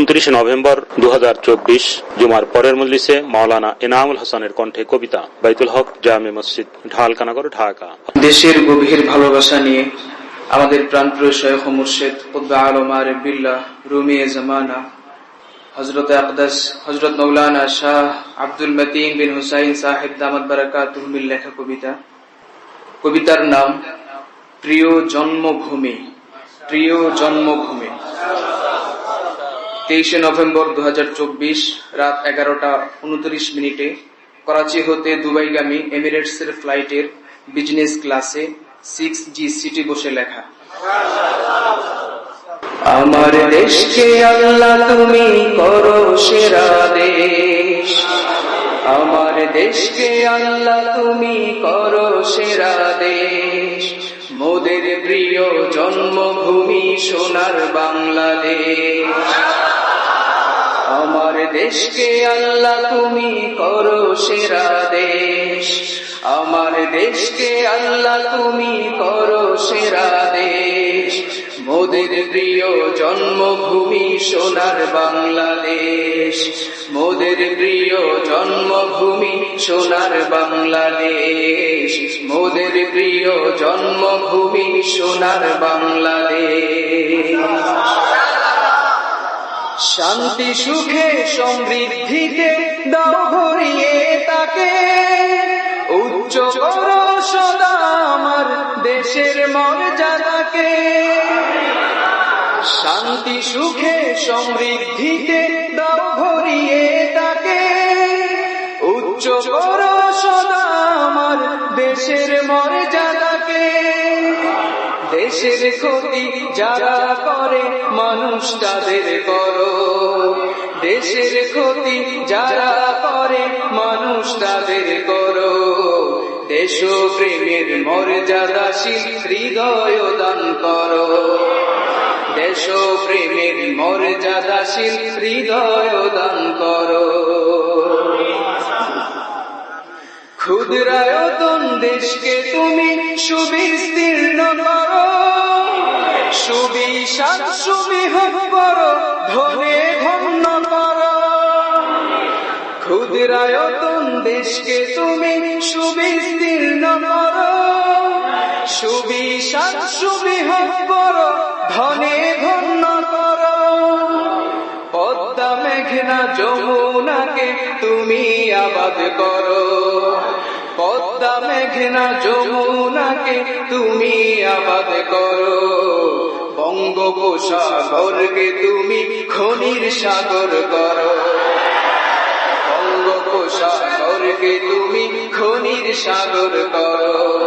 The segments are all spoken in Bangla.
উনত্রিশে নভেম্বর দুহাজার চব্বিশ, জুমার পরের মজলিসে মাওলানা এনামুল হাসানের কণ্ঠে কবিতা। বাইতুল হক জামে মসজিদ, ঢালকানগর, ঢাকা। দেশের গভীর ভালোবাসা নিয়ে আমাদের প্রাণপ্রিয় শেখ মুর্শেদ উদ্দা আলম আরে বিল্লাহ রুমিয়ে জামানা হজরত আকদাস হজরত মৌলানা শাহ আব্দুল মতিন বিন হুসাইন সাহেব দামাত বারাকাতুহমিল লেখা কবিতা। কবিতার নাম, প্রিয় জন্মভূমি প্রিয় জন্মভূমি। তেইশে নভেম্বর দু হাজার চব্বিশ রাত এগারোটা উনত্রিশ মিনিটে করাচি হতে দুবাইগামী এমিরেটসের ফ্লাইটের বিজনেস ক্লাসে সিক্স জি সিটি বসে লেখা। আমার দেশকে আল্লাহ তুমি করো সেরা দেশ। আমার দেশকে আল্লাহ তুমি করো সেরা দেশ। মোদের প্রিয় জন্মভূমি সোনার বাংলাদেশ। আমার দেশকে আল্লাহ তুমি করো সেরা দেশ। আমার দেশকে আল্লাহ তুমি করো সেরা দেশ। মোদের প্রিয় জন্মভূমি সোনার বাংলাদেশ। মোদের প্রিয় জন্মভূমি সোনার বাংলাদেশ। মোদের প্রিয় জন্মভূমি সোনার বাংলাদেশ। শান্তি, সুখে, সমৃদ্ধিতে দাও ভরিয়ে তাকে। উচ্চ আমার দেশের মর্যাদাকে। শান্তি, সুখে, সমৃদ্ধিতে দাও ভরিয়ে তাকে। উচ্চ সদা আমার দেশের মর্যাদাকে। দেশের ক্ষতি যারা করে, মানুষ তাদের করো। দেশের ক্ষতি যারা করে, মানুষ তাদের করো। দেশ প্রেমের মর্যাদাশীল হৃদয় দান করো। দেশ প্রেমের মর্যাদাশীল হৃদয় দান করো। ক্ষুদ্রায়তন দেশকে তুমি সুবিস্তীর্ণ ধনে তুমি আবাদ করো। পদ্মা মেঘনা যমুনাকে তুমি আবাদ করো। বঙ্গোপসাগরকে তুমি খনির সাগর করো। বঙ্গোপসাগরকে তুমি খনির সাগর করো।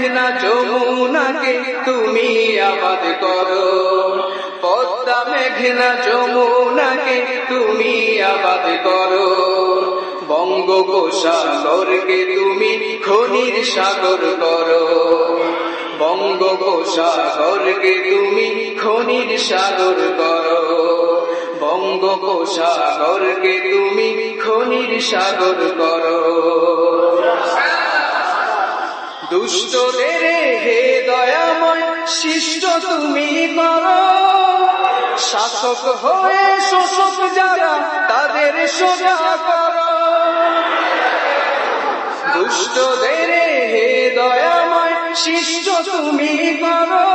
মেঘনা যমুনাকে তুমি আবাদ করো। পদ্মা মেঘনা যমুনাকে তুমি আবাদ করো। বঙ্গোপসাগরকে তুমি খনির সাগর করো। বঙ্গোপসাগরকে তুমি খনির সাগর করো। বঙ্গোপসাগরকে তুমি খনির সাগর করো। দুষ্টদের হে দয়াময় শিষ্ট তুমি করো শাসক হয়ে শোষক যারা, তাদের সোজা করো। দুষ্টদের হে দয়াময় শিষ্ট তুমি করো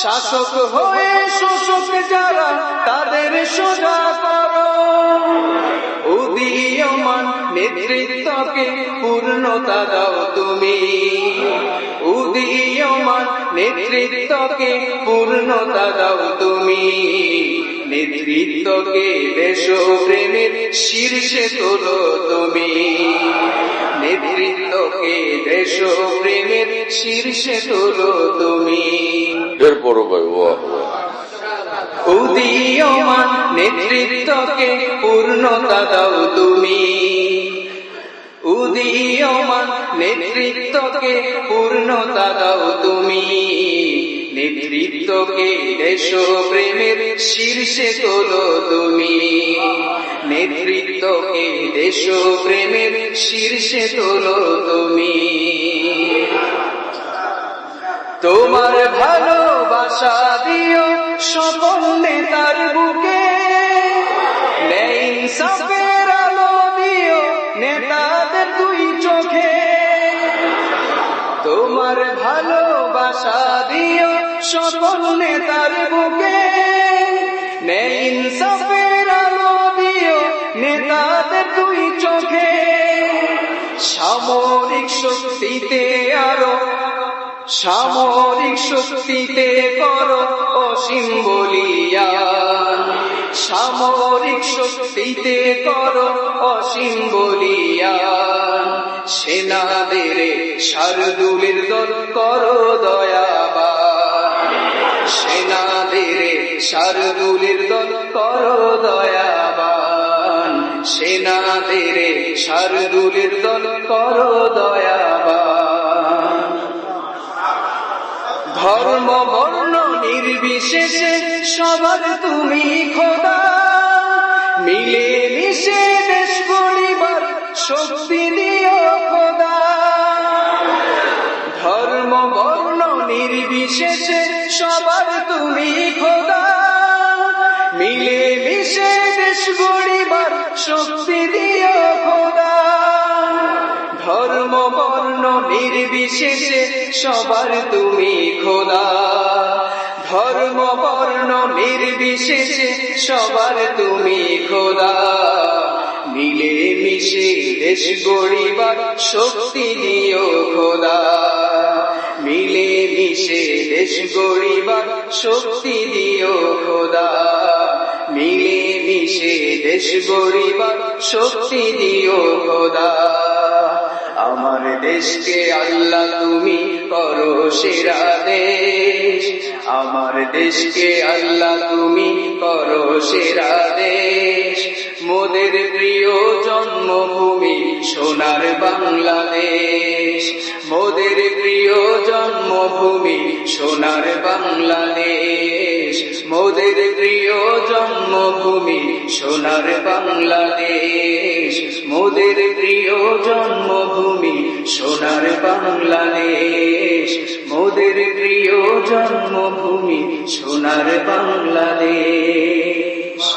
শাসক হয়ে শোষক যারা, তাদের সোজা করো। উদীয়মান নেতৃত্বকে পূর্ণতা দাও তুমি উদীয়মান নেতৃত্বকে পূর্ণতা দাও তুমি। নেতৃত্বকে দেশ প্রেমের শীর্ষে তোলো তুমি। নেতৃত্বকে দেশ প্রেমের শীর্ষে তোলো তুমি। এরপরও ভাই ওয়াহ ওয়াহ। উদীয়মান নেতৃত্বকে পূর্ণতা দাও তুমি। উদীয়মান নেতৃত্বকে পূর্ণতা দাও তুমি। নেতৃত্বকে দেশ প্রেমের শীর্ষে তোলো তুমি। নেতৃত্বকে দেশ প্রেমের শীর্ষে তোলো তুমি। তোমার ভালোবাসা দিও সকল সকল নেতার বুকে। ন্যায় ইনসাফের আলো, দিও নেতাদের দুই চোখে। সামরিক শক্তিতে আরও, সামরিক শক্তিতে করো অসীম বলিয়ান সামরিক শক্তিতে করো অসীম বলিয়ান সেনাদের শারদুলের দল করো দয়াবান শারদুলের দল করো দয়াবান। সেনাদের শারদুলের দল করো দয়াবান। ধর্ম, বর্ণ, নির্বিশেষে সবার তুমি খোদা। মিলে মিশে দেশ গরিবার শক্তি দিও নির্বিশেষে সবার তুমি খোদা। মিলে মিশে দেশ শক্তি দিও খোদা। ধর্ম, বর্ণ, নির্বিশেষে সবার তুমি খোদা। ধর্ম, বর্ণ, নির্বিশেষে সবার তুমি খোদা। মিলে মিশে দেশ গড়িবার শক্তি দিও খোদা। দেশ গড়িবার শক্তি দিও খোদা। মিলে মিশে দেশ গড়িবার শক্তি দিও খোদা। আমার দেশকে আল্লাহ তুমি করো সেরা দেশ। আমার দেশকে আল্লাহ তুমি করো সেরা দেশ। মোদের প্রিয় জন্মভূমি সোনার বাংলাদেশ। মোদের প্রিয় জন্মভূমি, সোনার বাংলাদেশ। মোদের প্রিয় জন্মভূমি, সোনার বাংলাদেশ। মোদের প্রিয় জন্মভূমি, সোনার বাংলাদেশ। মোদের প্রিয় জন্মভূমি, সোনার বাংলাদেশ।